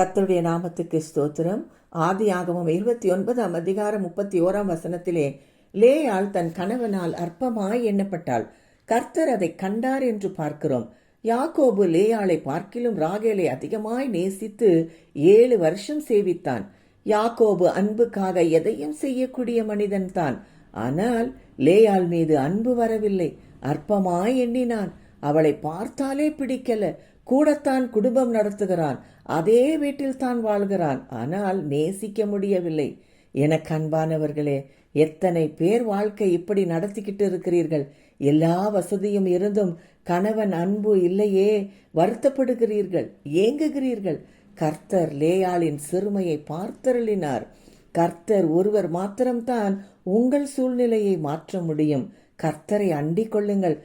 கத்தருடைய நாமத்துக்கு ஸ்தோத்திரம். ஆதி ஆகமம் இருபத்தி ஒன்பதாம் அதிகாரம் முப்பத்தி ஓராம் வசனத்திலே லேயாள் தன் கணவனால் அற்பமாய் எண்ணப்பட்டாள். கர்த்தர் அதை கண்டார் என்று பார்க்கிறோம். யாக்கோபு லேயாளை பார்க்கிலும் ராகேலை அதிகமாய் நேசித்து ஏழு வருஷம் சேவித்தான். யாக்கோபு அன்புக்காக எதையும் செய்யக்கூடிய மனிதன்தான் ஆனால் லேயாள் மீது அன்பு வரவில்லை. அற்பமாய் எண்ணினான். அவளை பார்த்தாலே பிடிக்கல. கூடத்தான் குடும்பம் நடத்துகிறான். அதே வீட்டில் தான் வாழ்கிறான். ஆனால் நேசிக்க முடியவில்லை. எனக்கு அன்பானவர்களே எத்தனை பேர் வாழ்க்கை இப்படி நடத்திக்கிட்டு இருக்கிறீர்கள்? எல்லா வசதியும் இருந்தும் கணவன் அன்பு இல்லையே. வருத்தப்படுகிறீர்கள் ஏங்குகிறீர்கள். கர்த்தர் லேயாளின் சிறுமையை பார்த்தருளினார். கர்த்தர் ஒருவர் மாத்திரம்தான் உங்கள் சூழ்நிலையை மாற்ற முடியும். கர்த்தரை அண்டிக் கொள்ளுங்கள்.